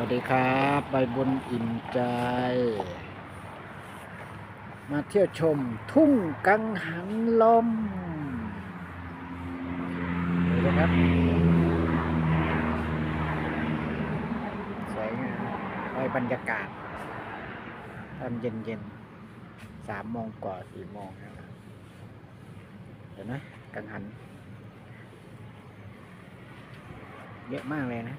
วัสดีครับ ใบบุญอิ่มใจ มาเที่ยวชมทุ่งกังหันลมนะครับสวยงามไปบรรยากาศตอนเย็นเย็นๆสามโมงกว่าสี่โมงเห็นไหมกังหัน เยอะมากเลยนะ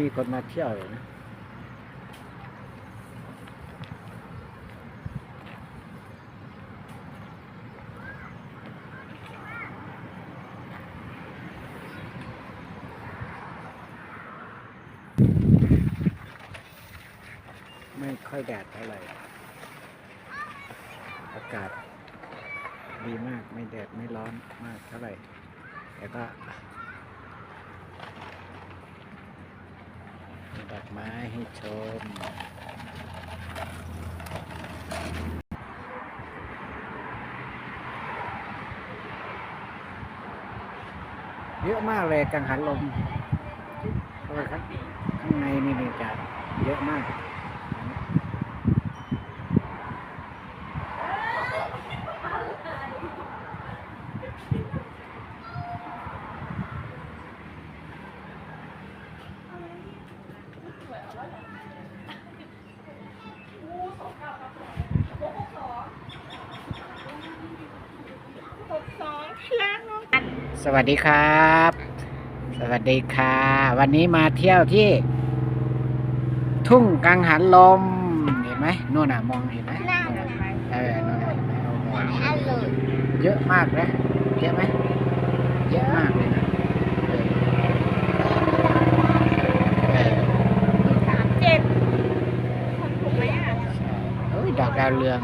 มีคนมาเที่ยวเลยนะไม่ค่อยแดดเท่าไหร่ อากาศดีมากไม่แดดไม่ร้อนมากเท่าไหร่ แต่ก็ ดอกไม้ให้ชม เยอะมากเลยกังหันลมเพราะว่าข้างในนี่มีจัดเยอะมาก สวัสดีครับ สวัสดีค่ะ วันนี้มาเที่ยวที่ ทุ่งกังหันลม เห็นไหมนู่นน่ะมองเห็นไหมน่านู่นจะน่ะไปเออนู่นน่ะเห็นไหมโอ้โหหลายอันเลยเยอะมากนะเยอะไหมเยอะมากเลยนะเออเออสามเจ็ดคนถูกไหมอะใช่โอ้ยดอกดาวเรือง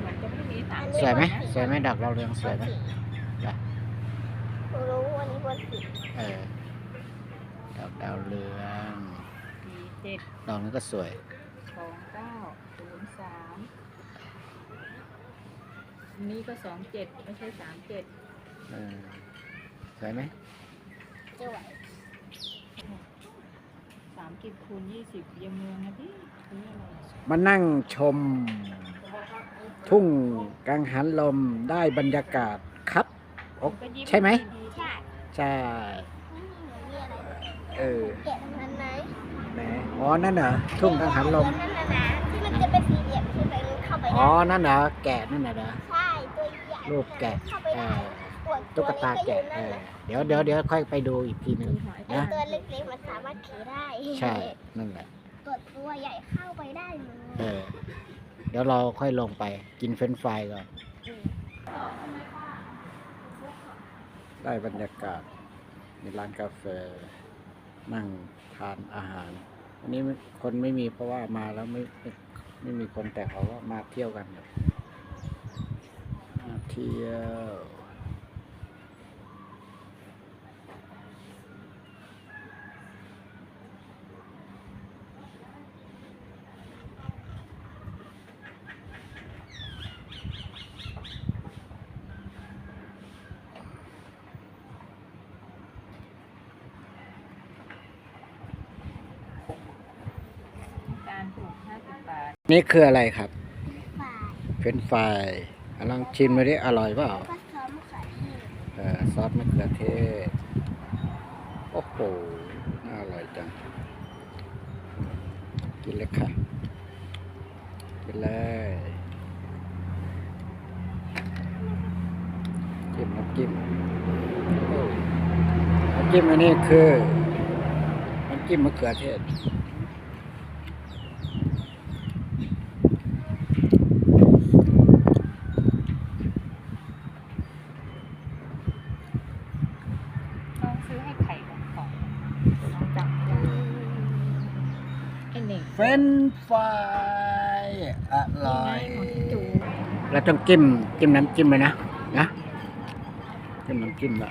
เหมือนจะไม่มี สามสวยไหมสวยไหมดอกดาวเรืองสวยไหมรู้วันนี้วันสิบเออดอกดาวเรืองสี่เจ็ดดอกนี้ก็สวยสองเก้าศูนย์สามอันนี้ก็สองเจ็ดไม่ใช่สามเจ็ดเออสวยไหมจะไหวสามกิบคูณยี่สิบเยี่ยมเมืองนะพี่อันนี้อะไรมานั่งชม ทุ่งกังหันลมได้บรรยากาศครับโอ้ก็ยิ้ใช่ไหมดีใช่ใช่นี่อะไรเออแกะตรงนั้นไหมไหนอ๋อนั่นเหรอทุ่งกังหันลมนั่นน่ะนะที่มันจะเป็นสี่เหลี่ยมขึ้นไปเข้าไปอ๋อได้นั่นเหรอแกะนั่นน่ะเหรอใช่ตัวใหญ่รูปแกะเข้าไปเอได้อส่วนตุ๊กตาแกะเออเดี๋ยวเดี๋ยวเดี๋ยวค่อยไปดูอีกทีหนึ่งมีหอยไอ้นะตัวเล็กๆมันสามารถขี่ได้ ใช่นั่นแหละตัวตัวใหญ่เข้าไปได้เลเอยอ เดี๋ยวเราค่อยลงไปกินเฟรนช์ฟรายก่อน ได้บรรยากาศมีร้านกาแฟนั่งทานอาหาร อันนี้คนไม่มีเพราะว่ามาแล้วไม่ไม่ไม่มีคนแต่เขาก็มาเที่ยวกันครับมาเที่ยว การถูกห้าสิ บบาทนี่คืออะไรครับฝ่ายเฟรนช์ฟรายอะลองชิมมาดิอร่อยเปล่าก็ซ้อมขายที่เออซอสมะเขือเทศ โอ้โห น่าอร่อยจัง กินเลยค่ะ กินเลยจิ้มน้ำจิ้มโอ้น้ำจิ้มอันนี้คือน้ำจิ้มมะเขือเทศ ซื้อให้ไข่ของของลองจับได้ไอ้หนึ่งเฟรนช์ฟรายอร่อย ของพี่จูแล้วต้องจิ้มจิ้มน้ำจิ้มเลยนะนะจิ้มน้ำจิ้มละ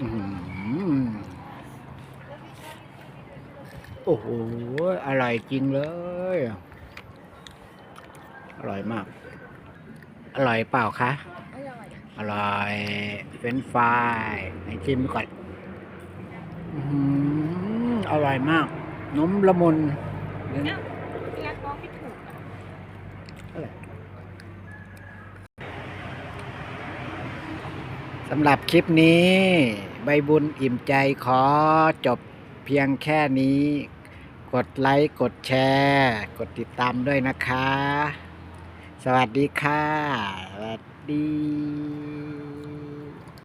อื้อหือโอ้โหอร่อยจริงเลย อร่อยมาก อร่อยเปล่าคะ อร่อยอร่อยเฟรนช์ฟรายให้ชิมก่อนอื้อหืออร่อยมากนมละมุนเดี๋ยวเอ้านะพี่ยักษ์บอกไม่ถูกอะสำหรับคลิปนี้ ใบบุญอิ่มใจขอจบเพียงแค่นี้ กดไลค์ กดแชร์ กดติดตามด้วยนะคะ สวัสดีค่ะ สวัสดี